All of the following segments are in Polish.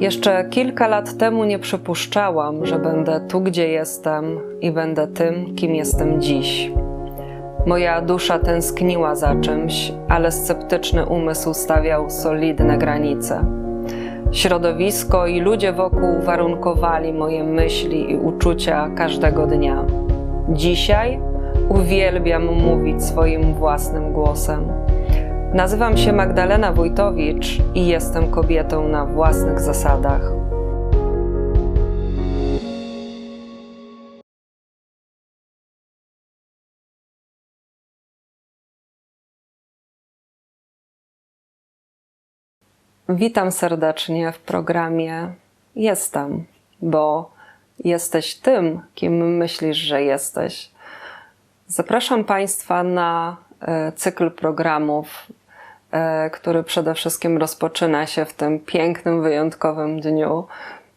Jeszcze kilka lat temu nie przypuszczałam, że będę tu, gdzie jestem i będę tym, kim jestem dziś. Moja dusza tęskniła za czymś, ale sceptyczny umysł stawiał solidne granice. Środowisko i ludzie wokół warunkowali moje myśli i uczucia każdego dnia. Dzisiaj uwielbiam mówić swoim własnym głosem. Nazywam się Magdalena Wójtowicz i jestem kobietą na własnych zasadach. Witam serdecznie w programie Jestem, bo jesteś tym, kim myślisz, że jesteś. Zapraszam Państwa na e, cykl programów, który przede wszystkim rozpoczyna się w tym pięknym, wyjątkowym dniu.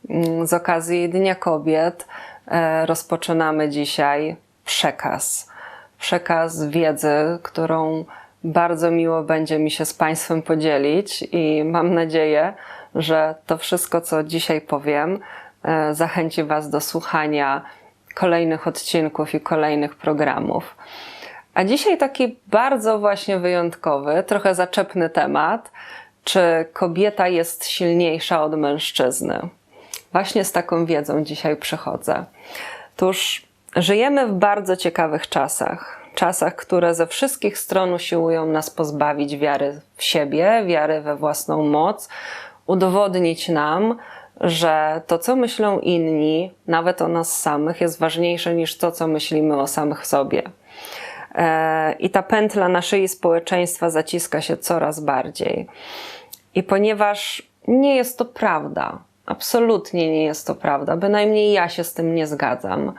Mm, z okazji Dnia Kobiet e, rozpoczynamy dzisiaj przekaz. Przekaz wiedzy, którą bardzo miło będzie mi się z Państwem podzielić i mam nadzieję, że to wszystko, co dzisiaj powiem, zachęci Was do słuchania kolejnych odcinków i kolejnych programów. A dzisiaj taki bardzo właśnie wyjątkowy, trochę zaczepny temat, czy kobieta jest silniejsza od mężczyzny. Właśnie z taką wiedzą dzisiaj przychodzę. Tuż żyjemy w bardzo ciekawych czasach. Czasach, które ze wszystkich stron usiłują nas pozbawić wiary w siebie, wiary we własną moc, udowodnić nam, że to, co myślą inni, nawet o nas samych, jest ważniejsze niż to, co myślimy o samych sobie. I ta pętla na szyi społeczeństwa zaciska się coraz bardziej. I ponieważ nie jest to prawda, absolutnie nie jest to prawda, bynajmniej ja się z tym nie zgadzam,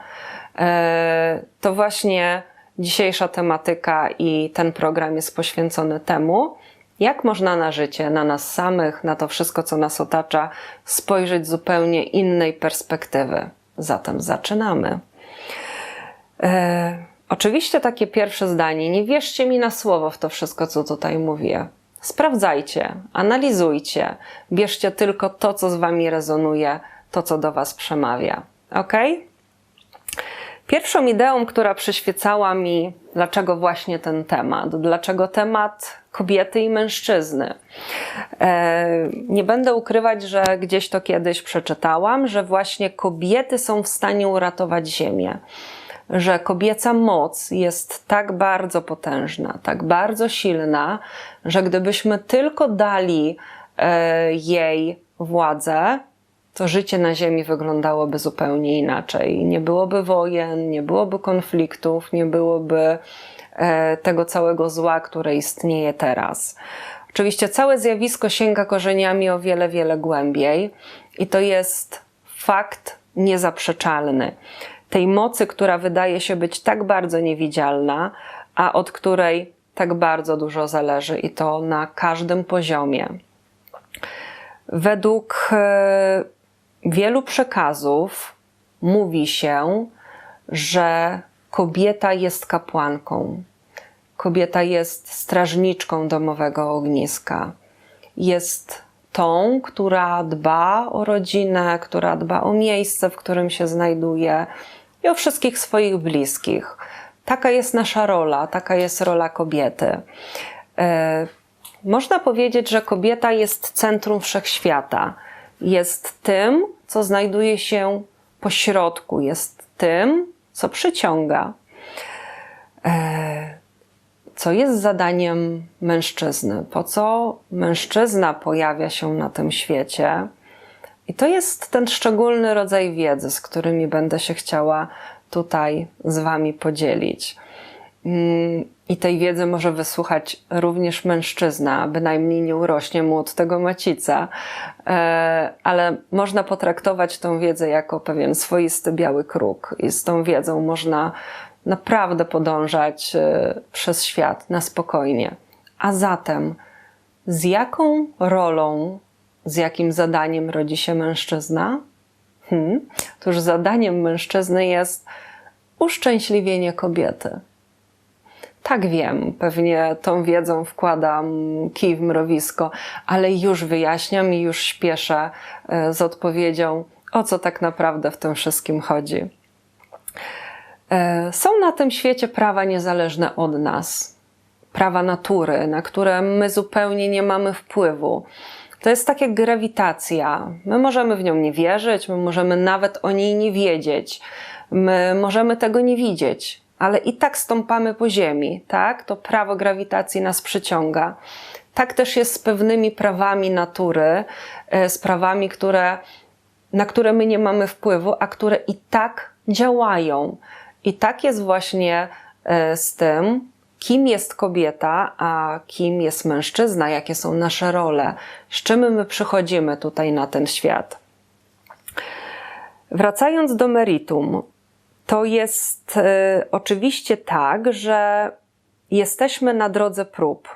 e, to właśnie dzisiejsza tematyka i ten program jest poświęcony temu, jak można na życie, na nas samych, na to wszystko, co nas otacza, spojrzeć z zupełnie innej perspektywy? Zatem zaczynamy. E, oczywiście takie pierwsze zdanie. Nie wierzcie mi na słowo w to wszystko, co tutaj mówię. Sprawdzajcie, analizujcie, bierzcie tylko to, co z wami rezonuje, to, co do was przemawia. Ok? Pierwszą ideą, która przyświecała mi, dlaczego właśnie ten temat, dlaczego temat kobiety i mężczyzny. E, nie będę ukrywać, że gdzieś to kiedyś przeczytałam, że właśnie kobiety są w stanie uratować Ziemię. Że kobieca moc jest tak bardzo potężna, tak bardzo silna, że gdybyśmy tylko dali e, jej władzę, to życie na Ziemi wyglądałoby zupełnie inaczej. Nie byłoby wojen, nie byłoby konfliktów, nie byłoby e, tego całego zła, które istnieje teraz. Oczywiście całe zjawisko sięga korzeniami o wiele, wiele głębiej i to jest fakt niezaprzeczalny. Tej mocy, która wydaje się być tak bardzo niewidzialna, a od której tak bardzo dużo zależy i to na każdym poziomie. Według e, wielu przekazów mówi się, że kobieta jest kapłanką. Kobieta jest strażniczką domowego ogniska. Jest tą, która dba o rodzinę, która dba o miejsce, w którym się znajduje i o wszystkich swoich bliskich. Taka jest nasza rola, taka jest rola kobiety. E, można powiedzieć, że kobieta jest centrum wszechświata. Jest tym, co znajduje się po środku, jest tym, co przyciąga. E, co jest zadaniem mężczyzny? Po co mężczyzna pojawia się na tym świecie? I to jest ten szczególny rodzaj wiedzy, z którymi będę się chciała tutaj z Wami podzielić. Mm, I tej wiedzy może wysłuchać również mężczyzna, bynajmniej nie urośnie mu od tego macica, e, ale można potraktować tą wiedzę jako pewien swoisty biały kruk, i z tą wiedzą można naprawdę podążać e, przez świat na spokojnie. A zatem, z jaką rolą, z jakim zadaniem rodzi się mężczyzna? Hmm, Otóż zadaniem mężczyzny jest uszczęśliwienie kobiety Tak wiem, pewnie tą wiedzą wkładam kij w mrowisko, ale już wyjaśniam i już śpieszę e, z odpowiedzią, o co tak naprawdę w tym wszystkim chodzi. E, są na tym świecie prawa niezależne od nas, prawa natury, na które my zupełnie nie mamy wpływu. To jest tak jak grawitacja. My możemy w nią nie wierzyć, my możemy nawet o niej nie wiedzieć, my możemy tego nie widzieć, ale i tak stąpamy po ziemi, tak? To prawo grawitacji nas przyciąga. Tak też jest z pewnymi prawami natury, e, z prawami, które, na które my nie mamy wpływu, a które i tak działają. I tak jest właśnie e, z tym, kim jest kobieta, a kim jest mężczyzna, jakie są nasze role, z czym my przychodzimy tutaj na ten świat. Wracając do meritum, to jest y, oczywiście tak, że jesteśmy na drodze prób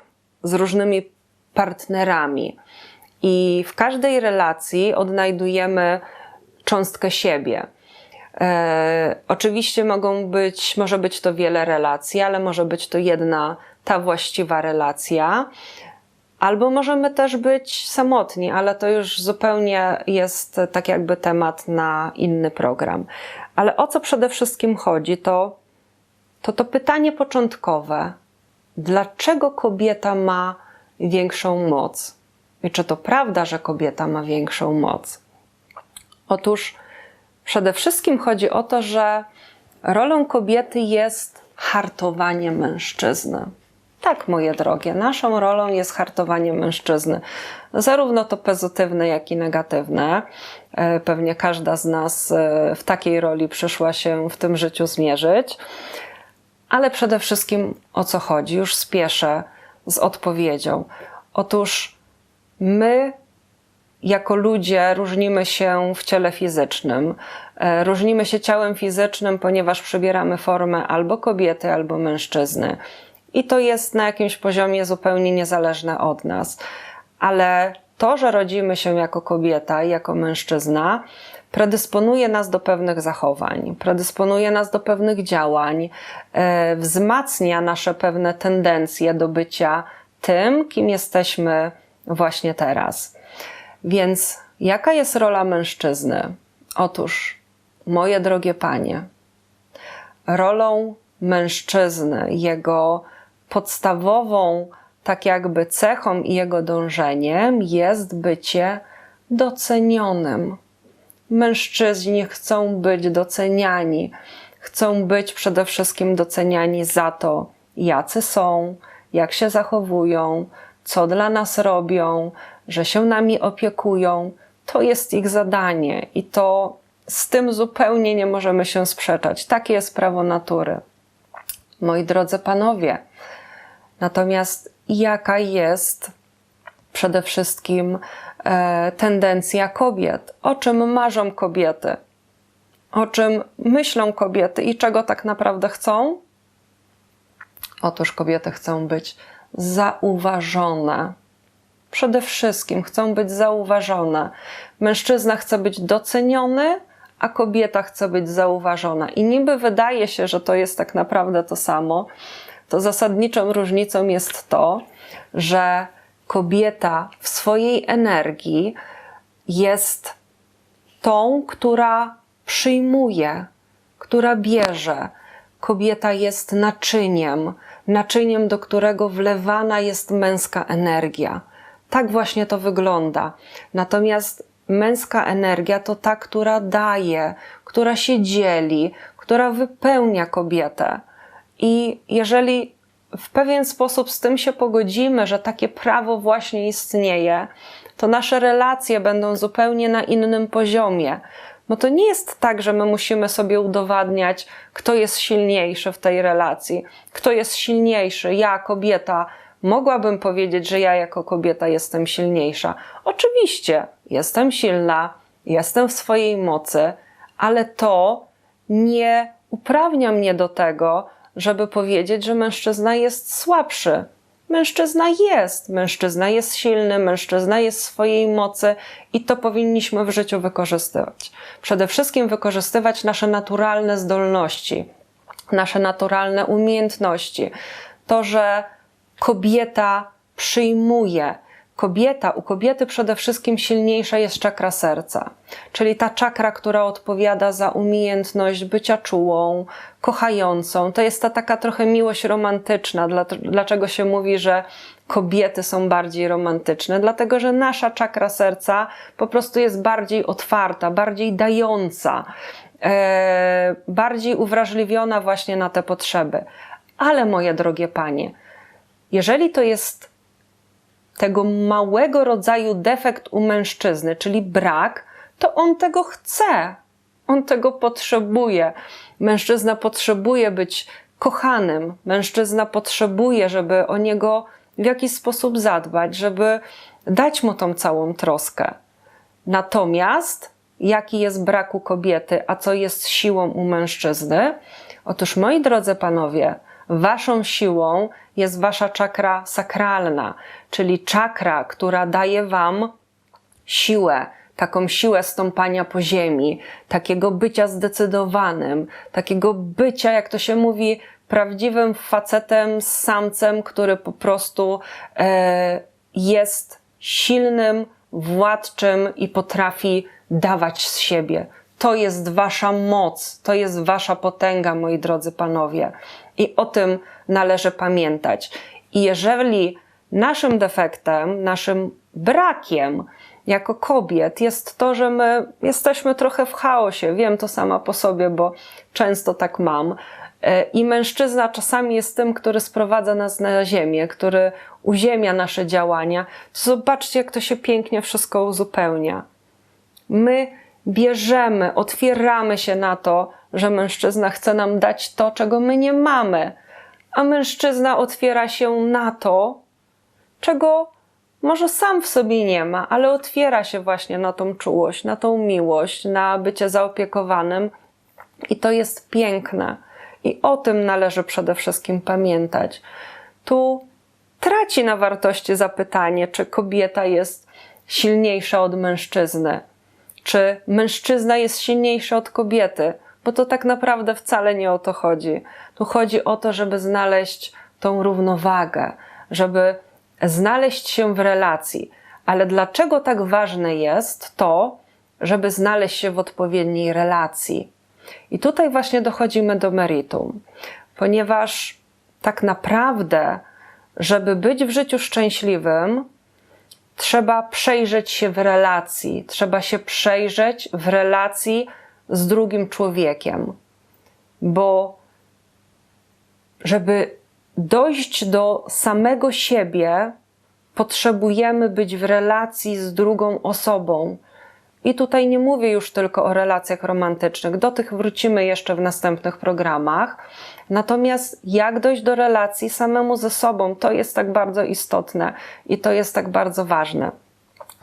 z różnymi partnerami i w każdej relacji odnajdujemy cząstkę siebie. E, oczywiście mogą być, może być to wiele relacji, ale może być to jedna, ta właściwa relacja. Albo możemy też być samotni, ale to już zupełnie jest tak jakby temat na inny program. Ale o co przede wszystkim chodzi, to to, to pytanie początkowe. Dlaczego kobieta ma większą moc? I czy to prawda, że kobieta ma większą moc? Otóż przede wszystkim chodzi o to, że rolą kobiety jest hartowanie mężczyzny. Tak, moje drogie, naszą rolą jest hartowanie mężczyzny. Zarówno to pozytywne, jak i negatywne. E, pewnie każda z nas e, w takiej roli przyszła się w tym życiu zmierzyć. Ale przede wszystkim o co chodzi? Już spieszę z odpowiedzią. Otóż my jako ludzie różnimy się w ciele fizycznym. E, różnimy się ciałem fizycznym, ponieważ przybieramy formę albo kobiety, albo mężczyzny. I to jest na jakimś poziomie zupełnie niezależne od nas. Ale to, że rodzimy się jako kobieta i jako mężczyzna, predysponuje nas do pewnych zachowań, predysponuje nas do pewnych działań, e, wzmacnia nasze pewne tendencje do bycia tym, kim jesteśmy właśnie teraz. Więc jaka jest rola mężczyzny? Otóż, moje drogie panie, rolą mężczyzny, jego podstawową, tak jakby cechą i jego dążeniem jest bycie docenionym. Mężczyźni chcą być doceniani, chcą być przede wszystkim doceniani za to, jacy są, jak się zachowują, co dla nas robią, że się nami opiekują. To jest ich zadanie i to z tym zupełnie nie możemy się sprzeczać. Takie jest prawo natury. Moi drodzy panowie, natomiast jaka jest przede wszystkim e, tendencja kobiet? O czym marzą kobiety? O czym myślą kobiety i czego tak naprawdę chcą? Otóż kobiety chcą być zauważone. Przede wszystkim chcą być zauważone. Mężczyzna chce być doceniony, a kobieta chce być zauważona. I niby wydaje się, że to jest tak naprawdę to samo, to zasadniczą różnicą jest to, że kobieta w swojej energii jest tą, która przyjmuje, która bierze. Kobieta jest naczyniem, naczyniem, do którego wlewana jest męska energia. Tak właśnie to wygląda. Natomiast męska energia to ta, która daje, która się dzieli, która wypełnia kobietę. I jeżeli w pewien sposób z tym się pogodzimy, że takie prawo właśnie istnieje, to nasze relacje będą zupełnie na innym poziomie. No to nie jest tak, że my musimy sobie udowadniać, kto jest silniejszy w tej relacji, kto jest silniejszy, ja, kobieta, mogłabym powiedzieć, że ja jako kobieta jestem silniejsza. Oczywiście, jestem silna, jestem w swojej mocy, ale to nie uprawnia mnie do tego, żeby powiedzieć, że mężczyzna jest słabszy. Mężczyzna jest, mężczyzna jest silny, mężczyzna jest swojej mocy i to powinniśmy w życiu wykorzystywać. Przede wszystkim wykorzystywać nasze naturalne zdolności, nasze naturalne umiejętności, to, że kobieta przyjmuje. Kobieta, u kobiety przede wszystkim silniejsza jest czakra serca, czyli ta czakra, która odpowiada za umiejętność bycia czułą, kochającą. To jest ta taka trochę miłość romantyczna. Dlaczego się mówi, że kobiety są bardziej romantyczne? Dlatego, że nasza czakra serca po prostu jest bardziej otwarta, bardziej dająca, e, bardziej uwrażliwiona właśnie na te potrzeby. Ale moje drogie panie, jeżeli to jest tego małego rodzaju defekt u mężczyzny, czyli brak, to on tego chce, on tego potrzebuje. Mężczyzna potrzebuje być kochanym, mężczyzna potrzebuje, żeby o niego w jakiś sposób zadbać, żeby dać mu tą całą troskę. Natomiast jaki jest brak u kobiety, a co jest siłą u mężczyzny? Otóż, moi drodzy panowie, waszą siłą jest wasza czakra sakralna, czyli czakra, która daje wam siłę, taką siłę stąpania po ziemi, takiego bycia zdecydowanym, takiego bycia, jak to się mówi, prawdziwym facetem, samcem, który po prostu e, jest silnym, władczym i potrafi dawać z siebie. To jest wasza moc, to jest wasza potęga, moi drodzy panowie. I o tym należy pamiętać. I jeżeli naszym defektem, naszym brakiem jako kobiet jest to, że my jesteśmy trochę w chaosie. Wiem to sama po sobie, bo często tak mam. E, I mężczyzna czasami jest tym, który sprowadza nas na ziemię, który uziemia nasze działania. Zobaczcie, jak to się pięknie wszystko uzupełnia. My bierzemy, otwieramy się na to, że mężczyzna chce nam dać to, czego my nie mamy, a mężczyzna otwiera się na to, czego może sam w sobie nie ma, ale otwiera się właśnie na tą czułość, na tą miłość, na bycie zaopiekowanym. I to jest piękne. I o tym należy przede wszystkim pamiętać. Tu traci na wartości zapytanie, czy kobieta jest silniejsza od mężczyzny, czy mężczyzna jest silniejszy od kobiety, bo to tak naprawdę wcale nie o to chodzi. Tu chodzi o to, żeby znaleźć tą równowagę, żeby znaleźć się w relacji. Ale dlaczego tak ważne jest to, żeby znaleźć się w odpowiedniej relacji? I tutaj właśnie dochodzimy do meritum, ponieważ tak naprawdę, żeby być w życiu szczęśliwym, trzeba przejrzeć się w relacji, trzeba się przejrzeć w relacji z drugim człowiekiem, bo żeby dojść do samego siebie, potrzebujemy być w relacji z drugą osobą. I tutaj nie mówię już tylko o relacjach romantycznych, do tych wrócimy jeszcze w następnych programach. Natomiast jak dojść do relacji samemu ze sobą, to jest tak bardzo istotne i to jest tak bardzo ważne.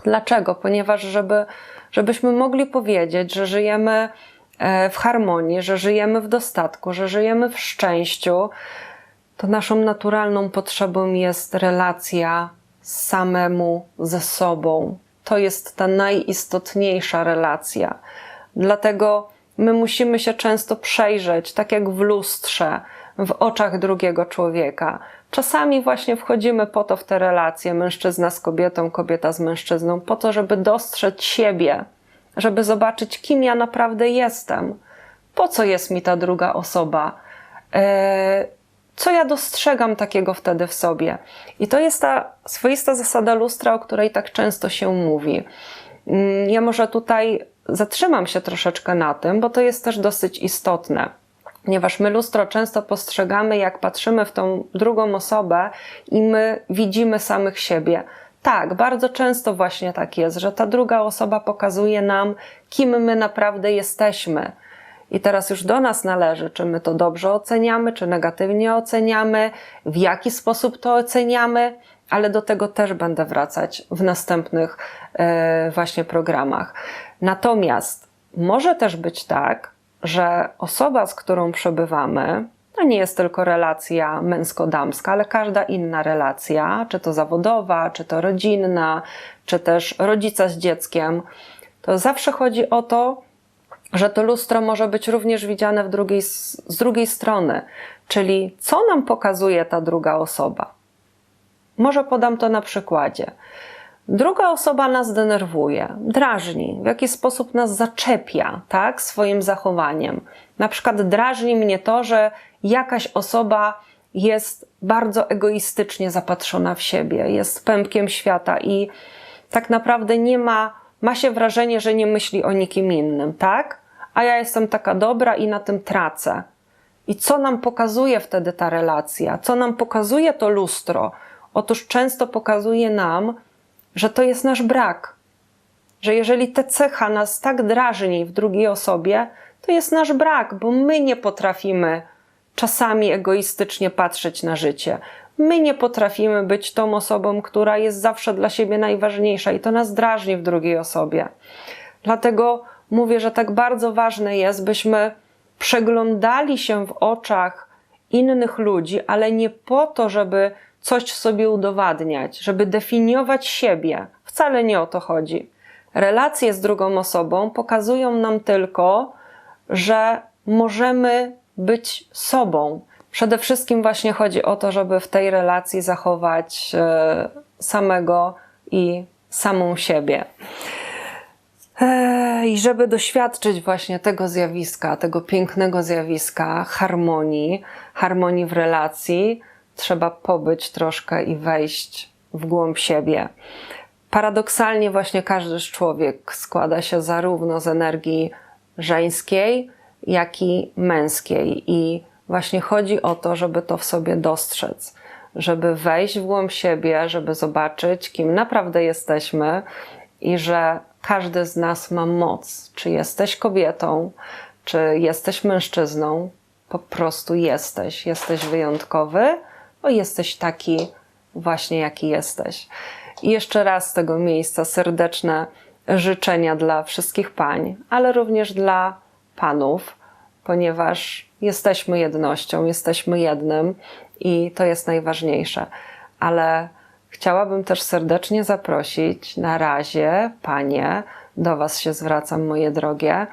Dlaczego? Ponieważ, żeby, żebyśmy mogli powiedzieć, że żyjemy e, w harmonii, że żyjemy w dostatku, że żyjemy w szczęściu, to naszą naturalną potrzebą jest relacja samemu ze sobą. To jest ta najistotniejsza relacja. Dlatego my musimy się często przejrzeć, tak jak w lustrze, w oczach drugiego człowieka. Czasami właśnie wchodzimy po to w te relacje, mężczyzna z kobietą, kobieta z mężczyzną, po to, żeby dostrzec siebie, żeby zobaczyć, kim ja naprawdę jestem. Po co jest mi ta druga osoba? Eee, co ja dostrzegam takiego wtedy w sobie? I to jest ta swoista zasada lustra, o której tak często się mówi. Mm, ja może tutaj zatrzymam się troszeczkę na tym, bo to jest też dosyć istotne. Ponieważ my lustro często postrzegamy, jak patrzymy w tą drugą osobę i my widzimy samych siebie. Tak, bardzo często właśnie tak jest, że ta druga osoba pokazuje nam, kim my naprawdę jesteśmy. I teraz już do nas należy, czy my to dobrze oceniamy, czy negatywnie oceniamy, w jaki sposób to oceniamy, ale do tego też będę wracać w następnych e, właśnie programach. Natomiast może też być tak, że osoba, z którą przebywamy, to nie jest tylko relacja męsko-damska, ale każda inna relacja, czy to zawodowa, czy to rodzinna, czy też rodzica z dzieckiem, to zawsze chodzi o to, że to lustro może być również widziane w drugiej, z drugiej strony, czyli co nam pokazuje ta druga osoba. Może podam to na przykładzie. Druga osoba nas denerwuje, drażni, w jakiś sposób nas zaczepia, tak, swoim zachowaniem. Na przykład drażni mnie to, że jakaś osoba jest bardzo egoistycznie zapatrzona w siebie, jest pępkiem świata i tak naprawdę nie ma, ma się wrażenie, że nie myśli o nikim innym, tak? A ja jestem taka dobra i na tym tracę. I co nam pokazuje wtedy ta relacja? Co nam pokazuje to lustro? Otóż często pokazuje nam, że to jest nasz brak. Że jeżeli ta cecha nas tak drażni w drugiej osobie, to jest nasz brak, bo my nie potrafimy czasami egoistycznie patrzeć na życie. My nie potrafimy być tą osobą, która jest zawsze dla siebie najważniejsza i to nas drażni w drugiej osobie. Dlatego mówię, że tak bardzo ważne jest, byśmy przeglądali się w oczach innych ludzi, ale nie po to, żeby coś sobie udowadniać, żeby definiować siebie. Wcale nie o to chodzi. Relacje z drugą osobą pokazują nam tylko, że możemy być sobą. Przede wszystkim właśnie chodzi o to, żeby w tej relacji zachować e, samego i samą siebie. E, I żeby doświadczyć właśnie tego zjawiska, tego pięknego zjawiska harmonii, harmonii w relacji, trzeba pobyć troszkę i wejść w głąb siebie. Paradoksalnie, właśnie każdy człowiek składa się zarówno z energii żeńskiej, jak i męskiej. I właśnie chodzi o to, żeby to w sobie dostrzec, żeby wejść w głąb siebie, żeby zobaczyć, kim naprawdę jesteśmy i że każdy z nas ma moc. Czy jesteś kobietą, czy jesteś mężczyzną, po prostu jesteś. Jesteś wyjątkowy, bo jesteś taki właśnie, jaki jesteś. I jeszcze raz z tego miejsca serdeczne życzenia dla wszystkich pań, ale również dla panów, ponieważ jesteśmy jednością, jesteśmy jednym i to jest najważniejsze. Ale chciałabym też serdecznie zaprosić na razie, panie, do Was się zwracam, moje drogie,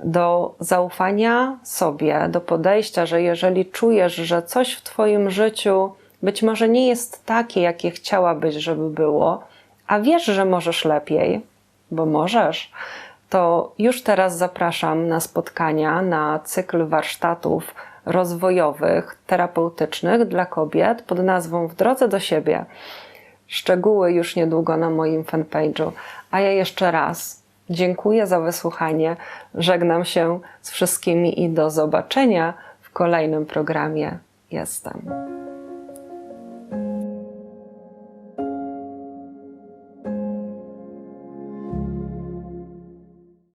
do zaufania sobie, do podejścia, że jeżeli czujesz, że coś w Twoim życiu być może nie jest takie, jakie chciałabyś, żeby było, a wiesz, że możesz lepiej, bo możesz, to już teraz zapraszam na spotkania, na cykl warsztatów rozwojowych, terapeutycznych dla kobiet pod nazwą W drodze do siebie. Szczegóły już niedługo na moim fanpage'u. A ja jeszcze raz dziękuję za wysłuchanie. Żegnam się z wszystkimi i do zobaczenia w kolejnym programie. Jestem.